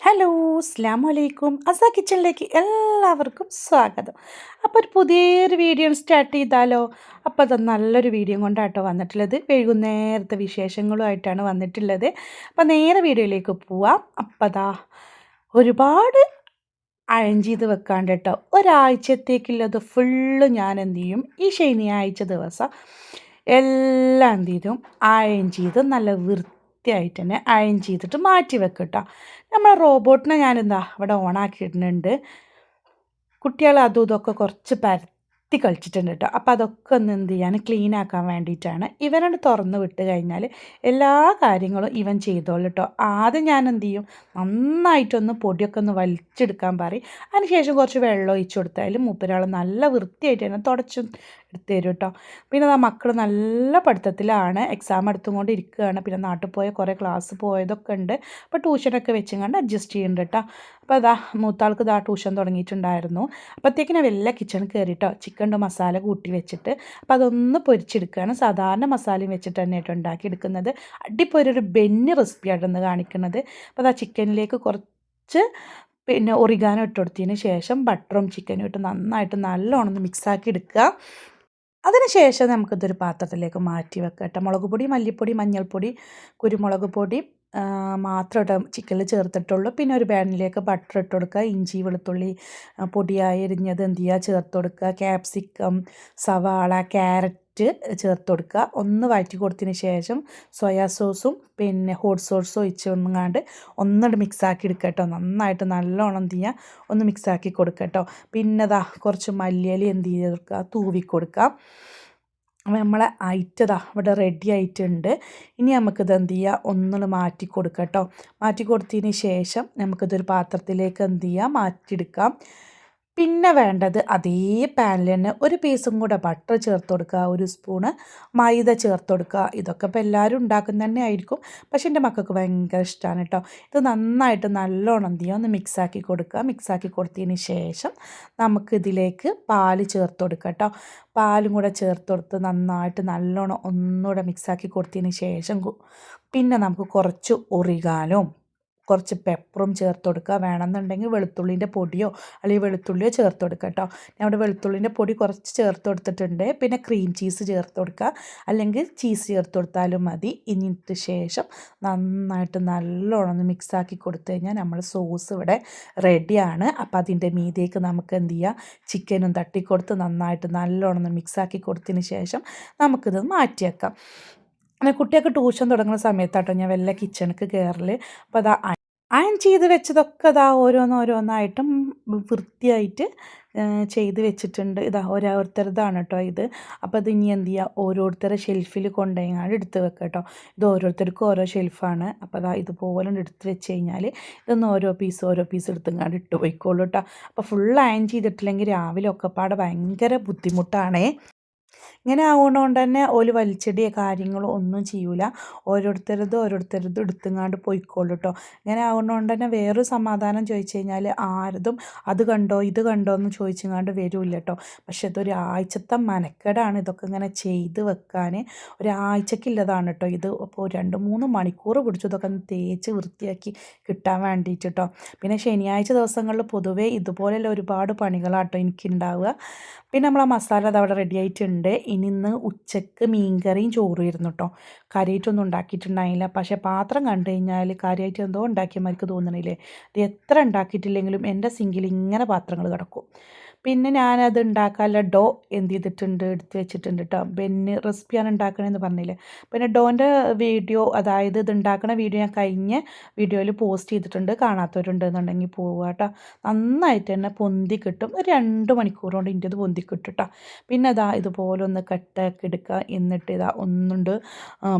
Hello അസ്ലാം വലൈക്കും അസ കിച്ചണിലേക്ക് എല്ലാവർക്കും സ്വാഗതം. അപ്പോൾ ഒരു പുതിയൊരു വീഡിയോ സ്റ്റാർട്ട് ചെയ്താലോ? അപ്പോൾ അത് നല്ലൊരു വീഡിയോ കൊണ്ടാട്ടോ വന്നിട്ടുള്ളത്. വൈകുന്നേരത്തെ വിശേഷങ്ങളുമായിട്ടാണ് വന്നിട്ടുള്ളത്. അപ്പോൾ നേരെ വീഡിയോയിലേക്ക് പോവാം. അപ്പോൾ അതാ ഒരുപാട് അഴഞ്ച് ചെയ്ത് വെക്കാണ്ട് കേട്ടോ. ഒരാഴ്ചത്തേക്കുള്ളത് ഫുള്ള് ഞാൻ എന്ത് ചെയ്യും? ഈ ശനിയാഴ്ച ദിവസം എല്ലാം എന്ത് ചെയ്തും? അഴഞ്ച് ചെയ്ത് നല്ല വൃത്തി വൃത്തിയായിട്ട് തന്നെ അയൺ ചെയ്തിട്ട് മാറ്റി വെക്കും കേട്ടോ നമ്മളെ റോബോട്ടിനെ ഞാനെന്താ ഇവിടെ ഓണാക്കിയിട്ടുണ്ട് കുട്ടികൾ അതും ഇതൊക്കെ കുറച്ച് പരത്തി കളിച്ചിട്ടുണ്ട് കേട്ടോ അപ്പോൾ അതൊക്കെ ഒന്ന് എന്ത് ചെയ്യാൻ ക്ലീൻ ആക്കാൻ വേണ്ടിയിട്ടാണ്. ഇവനോട് തുറന്ന് വിട്ട് കഴിഞ്ഞാൽ എല്ലാ കാര്യങ്ങളും ഇവൻ ചെയ്തോളൂ കേട്ടോ ആദ്യം ഞാൻ എന്ത് ചെയ്യും? നന്നായിട്ടൊന്ന് പൊടിയൊക്കെ ഒന്ന് വലിച്ചെടുക്കാൻ പറയും. അതിനുശേഷം കുറച്ച് വെള്ളം ഒഴിച്ചു കൊടുത്താലും മൂപ്പരാൾ നല്ല വൃത്തിയായിട്ട് തന്നെ തുടച്ച് എടുത്തു തരും കേട്ടോ പിന്നെ ആ മക്കൾ നല്ല പഠിത്തത്തിലാണ് എക്സാം എടുത്തുകൊണ്ട് ഇരിക്കുകയാണ് പിന്നെ നാട്ടിൽ പോയ കുറേ ക്ലാസ് പോയതൊക്കെ ഉണ്ട്. അപ്പോൾ ട്യൂഷനൊക്കെ വെച്ചുകൊണ്ട് അഡ്ജസ്റ്റ് ചെയ്യുന്നുണ്ട് കേട്ടോ അപ്പോൾ അതാ മൂത്താൾക്ക് ഇതാ ട്യൂഷൻ തുടങ്ങിയിട്ടുണ്ടായിരുന്നു. അപ്പോഴത്തേക്കിനും വല്ല കിച്ചൺ കയറിയിട്ടോ ചിക്കൻ മസാല കൂട്ടി വെച്ചിട്ട്. അപ്പോൾ അതൊന്ന് പൊരിച്ചെടുക്കുകയാണ്. സാധാരണ മസാലയും വെച്ചിട്ട് തന്നെ ആയിട്ട് ഉണ്ടാക്കിയെടുക്കുന്നത് അടിപ്പൊരു ഒരു ബെന്നി റെസിപ്പിയായിട്ടൊന്ന് കാണിക്കുന്നത്. അപ്പോൾ അതാ ചിക്കനിലേക്ക് കുറച്ച് പിന്നെ ഒറിഗാനോ ഇട്ട് കൊടുത്തതിന് ശേഷം ബട്ടറും ചിക്കനും ഇട്ട് നന്നായിട്ട് നല്ലോണം മിക്സാക്കി എടുക്കുക. അതിനുശേഷം നമുക്കിതൊരു പാത്രത്തിലേക്ക് മാറ്റി വെക്കാം കേട്ടോ. മുളക് പൊടി മല്ലിപ്പൊടി മഞ്ഞൾപ്പൊടി കുരുമുളക് പൊടി മാത്രം ഇട്ട് ചിക്കനിൽ ചേർത്തിട്ടുള്ളൂ. പിന്നെ ഒരു പാനിലേക്ക് ബട്ടർ ഇട്ട് കൊടുക്കുക. ഇഞ്ചി വെളുത്തുള്ളി പൊടിയായി എരിഞ്ഞത് എന്ത് ചെയ്യുക? ചേർത്ത് കൊടുക്കുക. ക്യാപ്സിക്കം സവാള ക്യാരറ്റ് ചേർത്ത് കൊടുക്കുക. ഒന്ന് വഴറ്റി കൊടുത്തതിന് ശേഷം സോയാ സോസും പിന്നെ ഹോട്ട് സോസും ഒഴിച്ച് ഒന്നുങ്ങാണ്ട് ഒന്നിട്ട് മിക്സാക്കി എടുക്കുക കേട്ടോ നന്നായിട്ട് നല്ലോണം എന്ത് ചെയ്യുക ഒന്ന് മിക്സാക്കി കൊടുക്കുക കേട്ടോ പിന്നെ ദാ കുറച്ച് മല്ലിയില എന്ത് ചെയ്ത് കൊടുക്കുക? തൂവി കൊടുക്കുക. നമ്മളെ ഐറ്റതാ ഇവിടെ റെഡി ആയിട്ടുണ്ട്. ഇനി നമുക്കിത് എന്ത് ചെയ്യുക ഒന്നുകൂടെ മാറ്റി കൊടുക്കാം കേട്ടോ മാറ്റി കൊടുത്തതിന് ശേഷം നമുക്കിതൊരു പാത്രത്തിലേക്ക് എന്ത് ചെയ്യുക മാറ്റിയെടുക്കാം. പിന്നെ വേണ്ടത് അതേ പാനിൽ തന്നെ ഒരു പീസും കൂടെ ബട്ടർ ചേർത്ത് കൊടുക്കുക ഒരു സ്പൂണ് മൈദ ചേർത്ത് കൊടുക്കുക. ഇതൊക്കെ ഇപ്പോൾ എല്ലാവരും ഉണ്ടാക്കുന്ന തന്നെ ആയിരിക്കും. പക്ഷേ എന്റെ മക്കൾക്ക് ഭയങ്കര ഇഷ്ടമാണ് കേട്ടോ. ഇത് നന്നായിട്ട് നല്ലോണം എന്ത് ഒന്ന് മിക്സാക്കി കൊടുക്കുക. മിക്സാക്കി കൊടുത്തതിന് ശേഷം നമുക്കിതിലേക്ക് പാൽ ചേർത്ത് കൊടുക്കുക കേട്ടോ. പാലും കൂടെ ചേർത്ത് കൊടുത്ത് നന്നായിട്ട് നല്ലോണം ഒന്നുകൂടെ മിക്സാക്കി കൊടുത്തതിന് ശേഷം പിന്നെ നമുക്ക് കുറച്ച് ഒറിഗാനും കുറച്ച് പെപ്പറും ചേർത്ത് കൊടുക്കുക. വേണമെന്നുണ്ടെങ്കിൽ വെളുത്തുള്ളിന്റെ പൊടിയോ അല്ലെങ്കിൽ വെളുത്തുള്ളിയോ ചേർത്ത് കൊടുക്കുക കേട്ടോ. ഞാൻ അവിടെ വെളുത്തുള്ളിന്റെ പൊടി കുറച്ച് ചേർത്ത് കൊടുത്തിട്ടുണ്ട്. പിന്നെ ക്രീം ചീസ് ചേർത്ത് കൊടുക്കുക. അല്ലെങ്കിൽ ചീസ് ചേർത്ത് കൊടുത്താലും മതി. ഇനിയിട്ട് ശേഷം നന്നായിട്ട് നല്ലോണം ഒന്ന് മിക്സാക്കി കൊടുത്തു കഴിഞ്ഞാൽ നമ്മൾ സോസ് ഇവിടെ റെഡിയാണ് അപ്പോൾ അതിന്റെ മീതേക്ക് നമുക്ക് എന്ത് ചെയ്യാം? ചിക്കനും തട്ടിക്കൊടുത്ത് നന്നായിട്ട് നല്ലോണം ഒന്ന് മിക്സാക്കി കൊടുത്തതിന് ശേഷം നമുക്കിത് മാറ്റിയേക്കാം അങ്ങനെ കുട്ടിയൊക്കെ ട്യൂഷൻ തുടങ്ങുന്ന സമയത്താട്ടോ ഞാൻ വല്ല കിച്ചണിക്ക് കയറൽ അപ്പോൾ അതാ അയൺ ചെയ്ത് വെച്ചതൊക്കെ ഇതാ ഓരോന്നോരോന്നായിട്ടും വൃത്തിയായിട്ട് ചെയ്ത് വെച്ചിട്ടുണ്ട്. ഇതാ ഓരോരുത്തരതാണ് കേട്ടോ ഇത്. അപ്പോൾ ഇത് ഇനി എന്ത് ചെയ്യുക ഓരോരുത്തരെ ഷെൽഫിൽ കൊണ്ടുപോയി എടുത്ത് വെക്കുക കേട്ടോ ഇത് ഓരോരുത്തർക്കും ഓരോ ഷെൽഫാണ് അപ്പോൾ അതാ ഇതുപോലെ എടുത്ത് വെച്ച് കഴിഞ്ഞാൽ ഇതൊന്ന് ഓരോ പീസ് ഓരോ പീസ് എടുത്തുങ്ങാണ്ട് ഇട്ട് പോയിക്കോളൂ കേട്ടോ അപ്പോൾ ഫുൾ അയൺ ചെയ്തിട്ടില്ലെങ്കിൽ രാവിലെ ഒക്കെപ്പാടെ ഭയങ്കര ബുദ്ധിമുട്ടാണേ. ഇങ്ങനെ ആവുന്നതുകൊണ്ട് തന്നെ ഓൽ വലിച്ചെടിയോ കാര്യങ്ങളോ ഒന്നും ചെയ്യൂല. ഓരോരുത്തരത് ഓരോരുത്തരത് എടുത്തുങ്ങാണ്ട് പോയിക്കോളൂ കേട്ടോ ഇങ്ങനെ ആവുന്നതുകൊണ്ട് തന്നെ വേറൊരു സമാധാനം ചോദിച്ചു കഴിഞ്ഞാൽ ആരതും അത് കണ്ടോ ഇത് കണ്ടോ എന്ന് ചോദിച്ചുങ്ങാണ്ട് വരില്ല കേട്ടോ പക്ഷെ ഇതൊരു ആഴ്ചത്തെ മനക്കെടാണ് ഇതൊക്കെ ഇങ്ങനെ ചെയ്ത് വെക്കാൻ ഒരാഴ്ചക്കില്ലതാണ് കേട്ടോ ഇത് അപ്പോൾ രണ്ട് മൂന്ന് മണിക്കൂർ പിടിച്ചു ഇതൊക്കെ ഒന്ന് തേച്ച് വൃത്തിയാക്കി കിട്ടാൻ വേണ്ടിയിട്ട് കേട്ടോ പിന്നെ ശനിയാഴ്ച ദിവസങ്ങളിൽ പൊതുവേ ഇതുപോലെയുള്ള ഒരുപാട് പണികളാട്ടോ എനിക്കുണ്ടാവുക. പിന്നെ നമ്മൾ ആ മസാല അത് അവിടെ റെഡി ആയിട്ടുണ്ട് ഇനി ഇന്ന് ഉച്ചയ്ക്ക് മീൻകറിയും ചോറും ഇരുന്നു കേട്ടോ കാര്യമായിട്ടൊന്നും ഉണ്ടാക്കിയിട്ടുണ്ടായില്ല. പക്ഷേ പാത്രം കണ്ടു കഴിഞ്ഞാൽ കാര്യമായിട്ട് എന്തോ ഉണ്ടാക്കിയ മാതിരിക്ക് തോന്നണില്ലേ? അത് എത്ര ഉണ്ടാക്കിയിട്ടില്ലെങ്കിലും എന്റെ സിങ്കിൽ ഇങ്ങനെ പാത്രങ്ങൾ കിടക്കും. പിന്നെ ഞാനത് ഉണ്ടാക്കാനുള്ള ഡോ എന്ത് ചെയ്തിട്ടുണ്ട് എടുത്ത് വെച്ചിട്ടുണ്ട് കേട്ടോ പിന്നെ റെസിപ്പിയാണ് ഉണ്ടാക്കണമെന്ന് പറഞ്ഞില്ലേ. പിന്നെ ഡോന്റെ വീഡിയോ അതായത് ഇത് ഉണ്ടാക്കുന്ന വീഡിയോ ഞാൻ കഴിഞ്ഞ വീഡിയോയിൽ പോസ്റ്റ് ചെയ്തിട്ടുണ്ട് കാണാത്തവരുണ്ട് എന്നുണ്ടെങ്കിൽ പോവുക കേട്ടോ നന്നായിട്ട് തന്നെ പൊന്തി കിട്ടും. ഒരു രണ്ട് മണിക്കൂർ കൊണ്ട് ഇതിന്റെ പൊന്തി കിട്ടും കേട്ടോ പിന്നെ അതാ ഇതുപോലെ ഒന്ന് കട്ടാക്കി എടുക്കുക എന്നിട്ട് ഇതാ ഒന്നുണ്ട്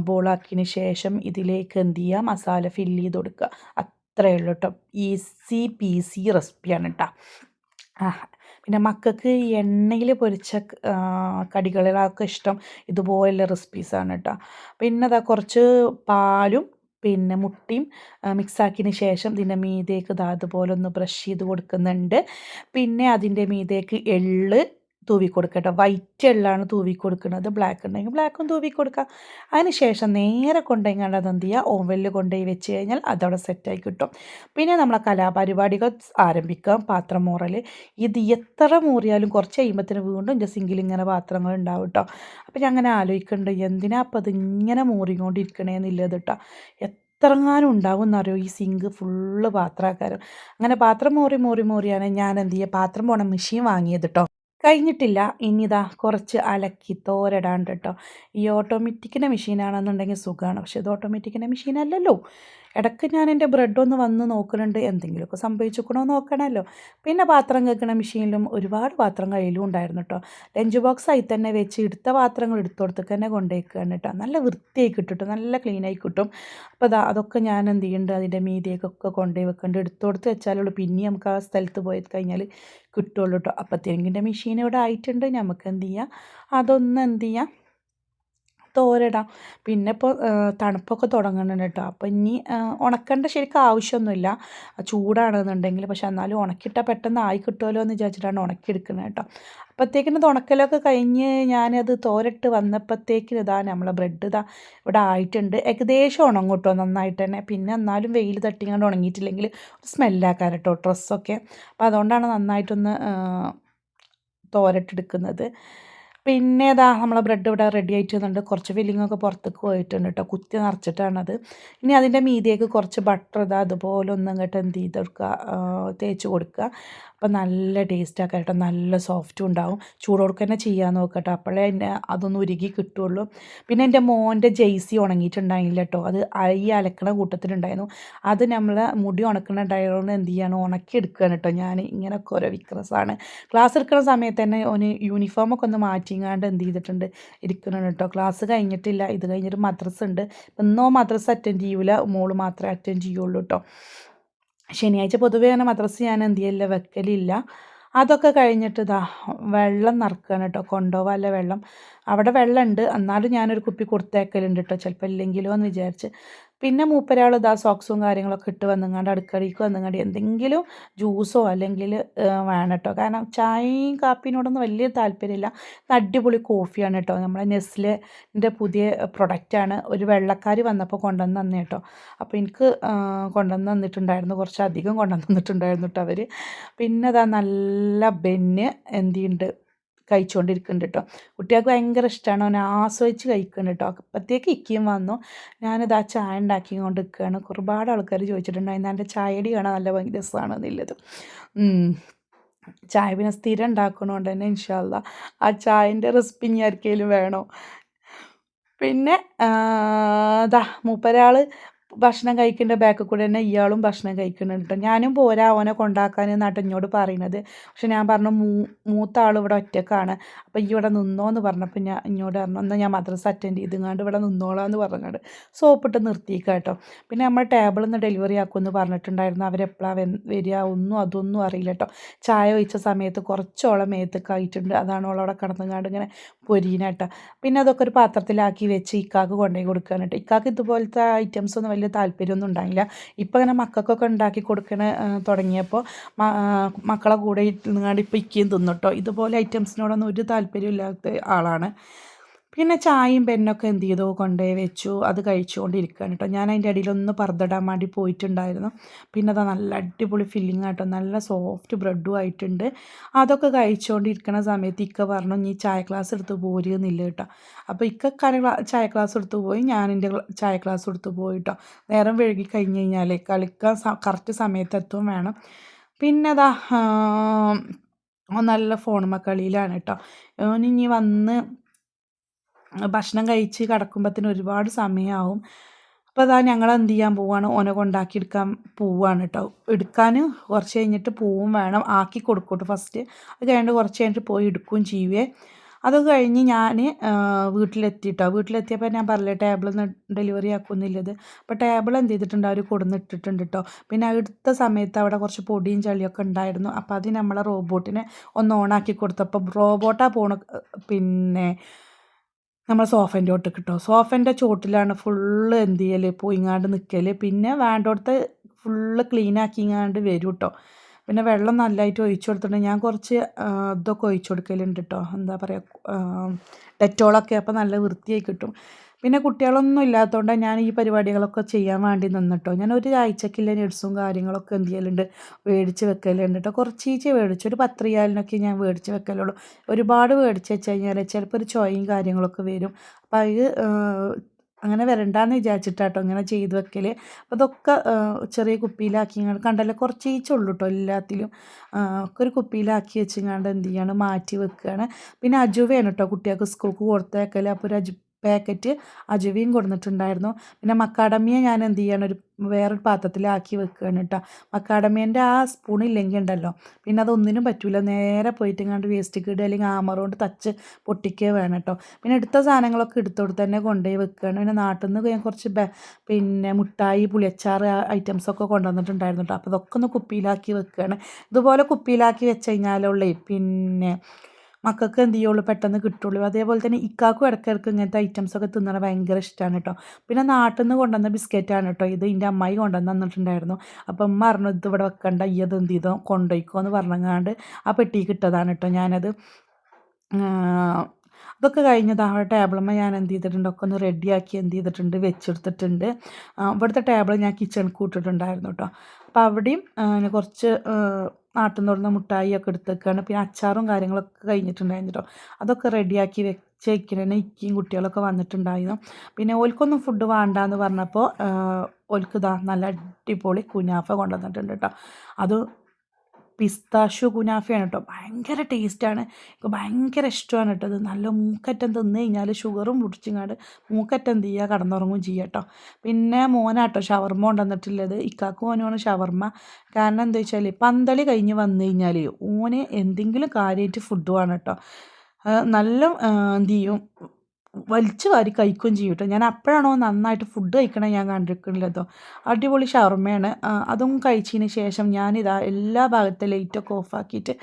ബോളാക്കിയതിന് ശേഷം ഇതിലേക്ക് എന്ത് ചെയ്യുക? മസാല ഫില്ല് ചെയ്ത് കൊടുക്കുക അത്രയേ ഉള്ളൂ കേട്ടോ ഈസി പീസി റെസിപ്പിയാണ് കേട്ടോ പിന്നെ മക്കൾക്ക് എണ്ണയിൽ പൊരിച്ച കടികളൊക്കെ ഇഷ്ടം. ഇതുപോലുള്ള റെസിപ്പീസാണ് കേട്ടോ പിന്നെ അതാ കുറച്ച് പാലും പിന്നെ മുട്ടയും മിക്സാക്കിയതിന് ശേഷം ഇതിന്റെ മീതേക്ക് ഇതാ അതുപോലെ ഒന്ന് ബ്രഷ് ചെയ്ത് കൊടുക്കുന്നുണ്ട്. പിന്നെ അതിന്റെ മീതേക്ക് എള്ള് തൂവി കൊടുക്കുക വൈറ്റ് എള്ളാണ് തൂവി കൊടുക്കുന്നത് ബ്ലാക്ക് ഉണ്ടെങ്കിൽ ബ്ലാക്കും തൂവി കൊടുക്കുക അതിന് ശേഷം നേരെ കൊണ്ടുപോയി അത് എന്ത് ചെയ്യുക? ഓവനിൽ കൊണ്ടുപോയി വെച്ച് കഴിഞ്ഞാൽ അതവിടെ സെറ്റായി കിട്ടും. പിന്നെ നമ്മളെ കലാപരിപാടികൾ ആരംഭിക്കാം പാത്രം മൂറൽ. ഇത് എത്ര മൂറിയാലും കുറച്ച് കഴിയുമ്പോഴത്തേന് വീണ്ടും സിങ്കിൽ ഇങ്ങനെ പാത്രങ്ങൾ ഉണ്ടാവും കേട്ടോ അപ്പോൾ ഞാൻ അങ്ങനെ ആലോചിക്കുന്നുണ്ട് എന്തിനാ അപ്പോൾ അതിങ്ങനെ ഇങ്ങനെ മൂറിക്കൊണ്ടിരിക്കണേന്നില്ലത് കേട്ടോ എത്രങ്ങാനും ഉണ്ടാവും എന്നറിയോ? ഈ സിങ്ക് ഫുള്ള് പാത്രക്കാരും അങ്ങനെ പാത്രം മോറി മോറി മോറിയാണ് ഞാൻ എന്ത് ചെയ്യുക? പാത്രം പോണ മെഷീൻ വാങ്ങിയത് കേട്ടോ കഴിഞ്ഞിട്ടില്ല. ഇനിതാ കുറച്ച് അലക്കി തോരടാണ്ട് കേട്ടോ ഈ ഓട്ടോമാറ്റിക്കിന്റെ മെഷീനാണെന്നുണ്ടെങ്കിൽ സുഖമാണ് പക്ഷേ ഇത് ഓട്ടോമാറ്റിക്കിന്റെ മെഷീനല്ലല്ലോ ഇടയ്ക്ക് ഞാൻ എന്റെ ബ്രെഡ് ഒന്ന് വന്ന് നോക്കുന്നുണ്ട് എന്തെങ്കിലുമൊക്കെ സംഭവിച്ചിക്കണോ നോക്കണമല്ലോ. പിന്നെ പാത്രം കേൾക്കണ മെഷീനിലും ഒരുപാട് പാത്രം കയ്യിലും ഉണ്ടായിരുന്നു കേട്ടോ ലഞ്ച് ബോക്സ് ആയി തന്നെ വെച്ച് എടുത്ത പാത്രങ്ങൾ എടുത്തോടത്തേക്ക് തന്നെ കൊണ്ടുപോയിക്കുകയാണ് കേട്ടോ നല്ല വൃത്തിയായി കിട്ടും നല്ല ക്ലീനായി കിട്ടും. അപ്പോൾ അതാ അതൊക്കെ ഞാൻ എന്ത് ചെയ്യുന്നുണ്ട് അതിന്റെ മീതിയൊക്കെ കൊണ്ടുപോയി വെക്കേണ്ടത് എടുത്തോടത്ത് വെച്ചാലുള്ളൂ പിന്നെ നമുക്ക് ആ സ്ഥലത്ത് പോയി കഴിഞ്ഞാൽ കിട്ടുള്ളൂ കേട്ടോ അപ്പോഴത്തേക്കിന്റെ മെഷീൻ ഇവിടെ ആയിട്ടുണ്ട്. നമുക്ക് എന്ത് ചെയ്യാം? അതൊന്ന് എന്ത് ചെയ്യാം? തോരടാം. പിന്നെ ഇപ്പോൾ തണുപ്പൊക്കെ തുടങ്ങുന്നുണ്ട് കേട്ടോ അപ്പോൾ ഇനി ഉണക്കേണ്ട ശരിക്കും ആവശ്യമൊന്നുമില്ല. ചൂടാണെന്നുണ്ടെങ്കിൽ പക്ഷെ എന്നാലും ഉണക്കിയിട്ടാൽ പെട്ടെന്ന് ആയി കിട്ടുമല്ലോ എന്ന് വിചാരിച്ചിട്ടാണ് ഉണക്കിയെടുക്കുന്നത് കേട്ടോ അപ്പോഴത്തേക്കിന് ഉണക്കലൊക്കെ കഴിഞ്ഞ് ഞാനത് തോരട്ട് വന്നപ്പോഴത്തേക്കിന് ഇതാ നമ്മളെ ബ്രെഡ് ഇതാ ഇവിടെ ആയിട്ടുണ്ട്. ഏകദേശം ഉണങ്ങും കേട്ടോ നന്നായിട്ട് തന്നെ. പിന്നെ എന്നാലും വെയിൽ തട്ടിങ്ങാണ്ട് ഉണങ്ങിയിട്ടില്ലെങ്കിൽ സ്മെല്ലാക്കാൻ കേട്ടോ ഡ്രസ്സൊക്കെ. അപ്പോൾ അതുകൊണ്ടാണ് നന്നായിട്ടൊന്ന് തോരട്ടെടുക്കുന്നത്. പിന്നെ ഇതാ നമ്മളെ ബ്രെഡ് ഇവിടെ റെഡി ആയിട്ടുണ്ട്. കുറച്ച് ഫില്ലിങ്ങൊക്കെ പുറത്തേക്ക് പോയിട്ടുണ്ട് കേട്ടോ കുത്തി നിറച്ചിട്ടാണത്. ഇനി അതിന്റെ മീതിയേക്ക് കുറച്ച് ബട്ടർ ഇതാ അതുപോലെ ഒന്നും ഇങ്ങോട്ട് എന്ത് ചെയ്ത് കൊടുക്കുക തേച്ച് കൊടുക്കുക. അപ്പോൾ നല്ല ടേസ്റ്റാക്കാം കേട്ടോ നല്ല സോഫ്റ്റും ഉണ്ടാവും. ചൂടോടുക്ക് തന്നെ ചെയ്യാൻ നോക്കട്ടോ അപ്പോഴേ എന്റെ അതൊന്ന് ഉരുകി കിട്ടുള്ളൂ. പിന്നെ എന്റെ മോന്റെ ജെയ്സി ഉണങ്ങിയിട്ടുണ്ടായില്ല കേട്ടോ അത് ഈ അലക്കണ കൂട്ടത്തിലുണ്ടായിരുന്നു. അത് നമ്മൾ മുടി ഉണക്കണുണ്ടായതുകൊണ്ട് എന്ത് ചെയ്യാണ് ഉണക്കി എടുക്കുകയാണ് കേട്ടോ ഞാൻ ഇങ്ങനെയൊക്കെ ഓരോ വിക്രസാണ്. ക്ലാസ് എടുക്കുന്ന സമയത്ത് തന്നെ ഒന്ന് യൂണിഫോമൊക്കെ ഒന്ന് മാറ്റിങ്ങാണ്ട് എന്ത് ചെയ്തിട്ടുണ്ട്? ഇരിക്കുന്നുണ്ട് കേട്ടോ ക്ലാസ് കഴിഞ്ഞിട്ടില്ല. ഇത് കഴിഞ്ഞൊരു മദ്രസ് ഉണ്ട്. ഇന്നോ മദ്രസ് അറ്റൻഡ് ചെയ്യൂല. മോൾ മാത്രമേ അറ്റൻഡ് ചെയ്യുള്ളൂ കേട്ടോ ശനിയാഴ്ച പൊതുവേ അങ്ങനെ മദ്രസ് ഞാൻ എന്ത് ചെയ്യില്ല വെക്കലില്ല. അതൊക്കെ കഴിഞ്ഞിട്ട് ഇതാ വെള്ളം നിറക്കുകയാണ് കേട്ടോ കൊണ്ടുപോകാല്ല വെള്ളം. അവിടെ വെള്ളമുണ്ട്. എന്നാലും ഞാനൊരു കുപ്പി കൊടുത്തേക്കലുണ്ട് കേട്ടോ ചിലപ്പോൾ ഇല്ലെങ്കിലോ എന്ന് വിചാരിച്ച് പിന്നെ മൂപ്പരാൾ ഇതാ സോക്സും കാര്യങ്ങളൊക്കെ ഇട്ട് വന്നങ്ങാണ്ട് അടുക്കളയ്ക്ക് വന്നങ്ങാണ്ട് എന്തെങ്കിലും ജ്യൂസോ അല്ലെങ്കിൽ വേണം കേട്ടോ. കാരണം ചായയും കാപ്പിനോടൊന്നും വലിയ താല്പര്യമില്ല. അടിപൊളി കോഫിയാണ് കേട്ടോ. നമ്മളെ നെസ്ലിന്റെ പുതിയ പ്രൊഡക്റ്റാണ്. ഒരു വെള്ളക്കാരി വന്നപ്പോൾ കൊണ്ടുവന്ന് തന്നെ കേട്ടോ. അപ്പോൾ എനിക്ക് കൊണ്ടുവന്ന് തന്നിട്ടുണ്ടായിരുന്നു. കുറച്ച് അധികം കൊണ്ടുവന്ന് തന്നിട്ടുണ്ടായിരുന്നു കേട്ടോ അവർ പിന്നെ അതാ നല്ല ബെന്ന് എന്തിയുണ്ട്? കഴിച്ചുകൊണ്ടിരിക്കുന്നുണ്ട് കേട്ടോ കുട്ടികൾക്ക് ഭയങ്കര ഇഷ്ടമാണ് അവനെ ആസ്വദിച്ച് കഴിക്കുന്നുണ്ട് കേട്ടോ അപ്പോഴത്തേക്ക് ഇക്കിയും വന്നു. ഞാനിത് ആ ചായ ഉണ്ടാക്കി കൊണ്ട് നിൽക്കുകയാണ് ഒരുപാട് ആൾക്കാർ ചോദിച്ചിട്ടുണ്ടായിരുന്നു എന്റെ ചായടി കാണാൻ നല്ല ഭയങ്കര രസമാണ് എന്നുള്ളത് ചായ പിന്നെ സ്ഥിരം ഉണ്ടാക്കണോണ്ട് തന്നെ ഇൻഷാല്ല ആ ചായന്റെ റെസിപ്പി ഇനി ആർക്കെങ്കിലും വേണോ? പിന്നെ ദാ മൂപ്പരാൾ ഭക്ഷണം കഴിക്കേണ്ട ബാക്കിൽ കൂടെ തന്നെ ഇയാളും ഭക്ഷണം കഴിക്കുന്നുണ്ട് കേട്ടോ ഞാനും പോരാ അവനെ കൊണ്ടാക്കാൻ എന്നാട്ട് എന്നോട് പറയുന്നത് പക്ഷെ ഞാൻ പറഞ്ഞു മൂ മൂത്ത ആൾ ഇവിടെ ഒറ്റക്കാണ്. അപ്പോൾ ഈ ഇവിടെ നിന്നോ എന്ന് പറഞ്ഞപ്പോൾ ഞാൻ ഇങ്ങോട്ട് പറഞ്ഞു എന്നാൽ ഞാൻ മദ്രസ അറ്റൻഡ് ചെയ്തുങ്ങാണ്ട് ഇവിടെ നിന്നോളാം എന്ന് പറഞ്ഞാണ്ട് സോപ്പിട്ട് നിർത്തിയേക്കാം കേട്ടോ പിന്നെ നമ്മൾ ടേബിളിൽ നിന്ന് ഡെലിവറി ആക്കുമെന്ന് പറഞ്ഞിട്ടുണ്ടായിരുന്നു. അവരെപ്പോഴാണ് വരിക? ഒന്നും അതൊന്നും അറിയില്ല കേട്ടോ ചായ ഒഴിച്ച സമയത്ത് കുറച്ചോളം മേത്തൊക്കെ ആയിട്ടുണ്ട്. അതാണ് ഓളവിടെ കിടന്നുങ്ങാണ്ട് ഇങ്ങനെ പൊരീനേട്ടോ പിന്നെ അതൊക്കെ ഒരു പാത്രത്തിലാക്കി വെച്ച് ഇക്കാക്ക് കൊണ്ടുപോയി കൊടുക്കാനായിട്ട് ഇക്കാക്ക് ഇതുപോലത്തെ ഐറ്റംസ് ഒന്നും വലിയ താല്പര്യമൊന്നും ഉണ്ടായില്ല. ഇപ്പം അങ്ങനെ മക്കൾക്കൊക്കെ ഉണ്ടാക്കി കൊടുക്കണ തുടങ്ങിയപ്പോൾ മക്കളെ കൂടെ ഇരുന്നുകൊണ്ട് ഇപ്പോൾ ഇക്കയും തിന്നിട്ടോ. ഇതുപോലെ ഐറ്റംസിനോടൊന്നും ഒരു താല്പര്യമില്ലാത്ത ആളാണ്. പിന്നെ ചായയും പെന്നൊക്കെ എന്ത് ചെയ്തു? കൊണ്ടുപോയി വെച്ചു. അത് കഴിച്ചുകൊണ്ടിരിക്കുകയാണ് കേട്ടോ. ഞാൻ അതിന്റെ ഇടയിലൊന്ന് പർദ്ദടാൻ വേണ്ടി പോയിട്ടുണ്ടായിരുന്നു. പിന്നെ അതാ നല്ല അടിപൊളി ഫില്ലിംഗ് ആട്ടോ. നല്ല സോഫ്റ്റ് ബ്രെഡും ആയിട്ടുണ്ട്. അതൊക്കെ കഴിച്ചുകൊണ്ടിരിക്കുന്ന സമയത്ത് ഇക്ക പറഞ്ഞു നീ ചായ ക്ലാസ് എടുത്ത് പോരുന്നില്ല കേട്ടോ. അപ്പോൾ ഇക്ക ചായ ക്ലാസ് എടുത്ത് പോയി. ഞാൻ എന്റെ ചായ ക്ലാസ് എടുത്ത് പോയി കേട്ടോ. നേരം വഴുകി കഴിഞ്ഞ് കഴിഞ്ഞാൽ കളിക്കാൻ കറക്റ്റ് സമയത്ത് എത്തും വേണം. പിന്നെ അതാ നല്ല ഫോണുമ്മ കളിയിലാണ് കേട്ടോ. ഇനി വന്ന് ഭക്ഷണം കഴിച്ച് കിടക്കുമ്പോഴത്തേന് ഒരുപാട് സമയമാവും അപ്പോൾ അതാ ഞങ്ങൾ എന്ത് ചെയ്യാൻ പോവുകയാണ് ഓനെ കൊണ്ടാക്കി എടുക്കാൻ പോവുകയാണ് കേട്ടോ എടുക്കാൻ കുറച്ച് കഴിഞ്ഞിട്ട് പോവും വേണം. ആക്കി കൊടുക്കട്ടെ ഫസ്റ്റ് അത് കഴിഞ്ഞിട്ട് കുറച്ച് കഴിഞ്ഞിട്ട് പോയി എടുക്കുകയും ചെയ്യുവേ. അത് കഴിഞ്ഞ് ഞാൻ വീട്ടിലെത്തിയിട്ടോ വീട്ടിലെത്തിയപ്പോൾ ഞാൻ പറഞ്ഞില്ലേ ടേബിളിൽ നിന്ന് ഡെലിവറി ആക്കുന്നില്ലത്. അപ്പോൾ ടേബിൾ എന്ത് ചെയ്തിട്ടുണ്ട്? അവർ കൊടുന്നിട്ടിട്ടുണ്ട് കേട്ടോ പിന്നെ അടുത്ത സമയത്ത് അവിടെ കുറച്ച് പൊടിയും ചളിയൊക്കെ ഉണ്ടായിരുന്നു. അപ്പോൾ അത് നമ്മളെ റോബോട്ടിനെ ഒന്ന് ഓണാക്കി കൊടുത്തപ്പോൾ റോബോട്ടാണ് പോണ പിന്നെ നമ്മൾ സോഫേന്റെ ചോട്ട് കിട്ടും സോഫേന്റെ ചോട്ടിലാണ് ഫുള്ള് എന്ത് ചെയ്യൽ പോയിങ്ങാണ്ട് നിൽക്കൽ പിന്നെ വേണ്ടോടത്ത് ഫുള്ള് ക്ലീൻ ആക്കിങ്ങാണ്ട് വരും കേട്ടോ പിന്നെ വെള്ളം നല്ലതായിട്ട് ഒഴിച്ചു കൊടുത്തിട്ടുണ്ട്. ഞാൻ കുറച്ച് ഇതൊക്കെ ഒഴിച്ചു കൊടുക്കലുണ്ട് കേട്ടോ എന്താ പറയുക ഡെറ്റോളൊക്കെ അപ്പോൾ നല്ല വൃത്തിയായി കിട്ടും. പിന്നെ കുട്ടികളൊന്നും ഇല്ലാത്തതുകൊണ്ട് ഞാൻ ഈ പരിപാടികളൊക്കെ ചെയ്യാൻ വേണ്ടി നിന്നിട്ടോ. ഞാൻ ഒരു ആഴ്ചക്കില്ല നെഡ്സും കാര്യങ്ങളൊക്കെ എന്ത് ചെയ്യലുണ്ട് മേടിച്ച് വെക്കലുണ്ട് കേട്ടോ കുറച്ചീച്ച് മേടിച്ചു ഒരു പത്രിയാലിനൊക്കെ ഞാൻ മേടിച്ച് വെക്കലുള്ളൂ. ഒരുപാട് മേടിച്ച് വെച്ച് കഴിഞ്ഞാൽ ചിലപ്പോൾ ഒരു ചോയും കാര്യങ്ങളൊക്കെ വരും. അപ്പോൾ അത് അങ്ങനെ വരണ്ടാന്ന് വിചാരിച്ചിട്ടാട്ടോ ഇങ്ങനെ ചെയ്ത് വെക്കൽ അപ്പോൾ അതൊക്കെ ചെറിയ കുപ്പിയിലാക്കി ഇങ്ങനെ കണ്ടല്ലോ കുറച്ച് ഈച്ച ഉള്ളു കേട്ടോ എല്ലാത്തിലും. ഒക്കെ ഒരു കുപ്പിയിലാക്കി വെച്ചിങ്ങാണ്ട് എന്ത് ചെയ്യാണ് മാറ്റി വെക്കുകയാണ് പിന്നെ അജുവയാണ് കേട്ടോ കുട്ടികൾക്ക് സ്കൂൾക്ക് കൊടുത്തേക്കൽ അപ്പോൾ ഒരു അജു പാക്കറ്റ് അജുവിയും കൊടുത്തിട്ടുണ്ടായിരുന്നു പിന്നെ മക്കാഡമിയ ഞാൻ എന്ത് ചെയ്യണം ഒരു വേറൊരു പാത്രത്തിലാക്കി വെക്കുകയാണ് കേട്ടോ മക്കാഡമിയന്റെ ആ സ്പൂൺ ഇല്ലെങ്കിൽ ഉണ്ടല്ലോ പിന്നെ അതൊന്നിനും പറ്റില്ല നേരെ പോയിട്ട് കണ്ട് വേസ്റ്റ് കിടുക അല്ലെങ്കിൽ ആമർ കൊണ്ട് തച്ച് പൊട്ടിക്കുക വേണം കേട്ടോ പിന്നെ എടുത്ത സാധനങ്ങളൊക്കെ എടുത്തോടുത്ത് തന്നെ കൊണ്ടുപോയി വെക്കുകയാണ്. പിന്നെ നാട്ടിൽ നിന്ന് ഞാൻ കുറച്ച് പിന്നെ മുട്ടായി പുളിയച്ചാറ് ഐറ്റംസൊക്കെ കൊണ്ടുവന്നിട്ടുണ്ടായിരുന്നു കേട്ടോ അപ്പോൾ അതൊക്കെ ഒന്ന് കുപ്പിയിലാക്കി വെക്കുകയാണ്. ഇതുപോലെ കുപ്പിയിലാക്കി വെച്ച് കഴിഞ്ഞാലുള്ളേ പിന്നെ മക്കൾക്ക് എന്ത് ചെയ്യുള്ളൂ? പെട്ടെന്ന് കിട്ടുള്ളൂ. അതേപോലെ തന്നെ ഇക്കാക്കും ഇടയ്ക്കിടയ്ക്ക് ഇങ്ങനത്തെ ഐറ്റംസൊക്കെ തിന്നണ ഭയങ്കര ഇഷ്ടമാണ് കേട്ടോ. പിന്നെ നാട്ടിൽ നിന്ന് കൊണ്ടുവന്ന ബിസ്ക്കറ്റാണ് കേട്ടോ. ഇത് എന്റെ അമ്മായി കൊണ്ടുവന്ന് തന്നിട്ടുണ്ടായിരുന്നു. അപ്പം അമ്മ പറഞ്ഞു ഇത് ഇവിടെ വെക്കണ്ട. ഈ അത് എന്ത് ചെയ്തോ? കൊണ്ടുപോയിക്കോ എന്ന് പറഞ്ഞങ്ങാണ്ട് ആ പെട്ടി കിട്ടതാണ് കേട്ടോ ഞാനത്. അതൊക്കെ കഴിഞ്ഞത്. അവിടെ ടേബിളമ്മ ഞാൻ എന്ത് ചെയ്തിട്ടുണ്ട്? ഒക്കെ ഒന്ന് റെഡിയാക്കി എന്ത് ചെയ്തിട്ടുണ്ട്? വെച്ചെടുത്തിട്ടുണ്ട്. ഇവിടുത്തെ ടേബിൾ ഞാൻ കിച്ചണിൽ കൂട്ടിട്ടുണ്ടായിരുന്നു കേട്ടോ. അപ്പോൾ അവിടെയും കുറച്ച് നാട്ടിൽ നിന്ന് കൊടുന്ന മുട്ടായി ഒക്കെ എടുത്തേക്കാണ്. പിന്നെ അച്ചാറും കാര്യങ്ങളൊക്കെ കഴിഞ്ഞിട്ടുണ്ടായിരുന്നു കേട്ടോ അതൊക്കെ റെഡിയാക്കി വെച്ചേക്കണേ. ഇക്കിയും കുട്ടികളൊക്കെ വന്നിട്ടുണ്ടായിരുന്നു. പിന്നെ ഓൽക്കൊന്നും ഫുഡ് വേണ്ട എന്ന് പറഞ്ഞപ്പോൾ ഓൽക്ക് ഇതാ നല്ല അടിപൊളി കുനാഫ കൊണ്ടുവന്നിട്ടുണ്ട് കേട്ടോ അത് പിസ്താഷ്യൂ കുനാഫയാണ് കേട്ടോ. ഭയങ്കര ടേസ്റ്റാണ് എനിക്ക് ഭയങ്കര ഇഷ്ടമാണ് കേട്ടോ അത് നല്ല മൂക്കറ്റം തിന്ന് കഴിഞ്ഞാൽ ഷുഗറും പിടിച്ചിങ്ങാണ്ട് മൂക്കറ്റം തീയ കടന്നുറങ്ങും ചെയ്യുക കേട്ടോ. പിന്നെ മോനാട്ടോ ഷവർമ്മ കൊണ്ടുവന്നിട്ടുള്ളത്. ഇക്കാക്ക് മോനുമാണ് ഷവർമ്മ കാരണം എന്താ വെച്ചാൽ പന്തളി കഴിഞ്ഞ് വന്നു കഴിഞ്ഞാൽ ഓന് എന്തെങ്കിലും കാര്യമായിട്ട് ഫുഡ് വേണം കേട്ടോ. നല്ല എന്ത് ചെയ്യും? വലിച്ചു വാരി കഴിക്കുകയും ചെയ്യും കേട്ടോ. ഞാൻ അപ്പോഴാണോ നന്നായിട്ട് ഫുഡ് കഴിക്കണേ ഞാൻ കണ്ടിരിക്കണില്ലതോ അടിപൊളി ഷവർമ്മയാണ് അതും കഴിച്ചതിന് ശേഷം ഞാനിതാ എല്ലാ ഭാഗത്തെ ലൈറ്റൊക്കെ ഓഫാക്കിയിട്ട്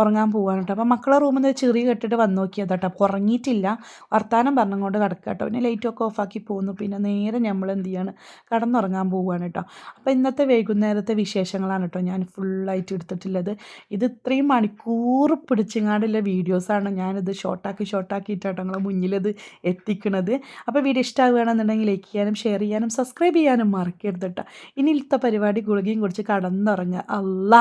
ഉറങ്ങാൻ പോവാണ് കേട്ടോ. അപ്പോൾ മക്കളെ റൂമിൽ നിന്ന് ചെറിയ കെട്ടിട്ട് വന്ന് നോക്കിയതാ കേട്ടോ. അപ്പോൾ ഉറങ്ങിയിട്ടില്ല. വർത്താനം പറഞ്ഞുകൊണ്ട് കിടക്കുക കേട്ടോ. പിന്നെ ലൈറ്റൊക്കെ ഓഫാക്കി പോകുന്നു പിന്നെ. നേരെ നമ്മൾ എന്ത് ചെയ്യാണ്? കടന്നുറങ്ങാൻ പോവുകയാണ് കേട്ടോ. അപ്പോൾ ഇന്നത്തെ വൈകുന്നേരത്തെ വിശേഷങ്ങളാണ് കേട്ടോ ഞാൻ ഫുള്ളായിട്ട് എടുത്തിട്ടുള്ളത്. ഇത് ഇത്രയും മണിക്കൂർ പിടിച്ചിങ്ങാണ്ടുള്ള വീഡിയോസാണ് ഞാനിത് ഷോർട്ടാക്കി ഷോർട്ടാക്കിയിട്ട് കേട്ടോ നിങ്ങളെ മുന്നിലത് എത്തിക്കുന്നത് അപ്പോൾ വീഡിയോ ഇഷ്ടമാവുകയാണെന്നുണ്ടെങ്കിൽ ലൈക്ക് ചെയ്യാനും ഷെയർ ചെയ്യാനും സബ്സ്ക്രൈബ് ചെയ്യാനും മറക്കരുത് കേട്ടോ. ഇനി ഇനിയിലത്തെ പരിപാടി ഗുളികയും കുടിച്ച് കടന്നുറങ്ങുക. അല്ല.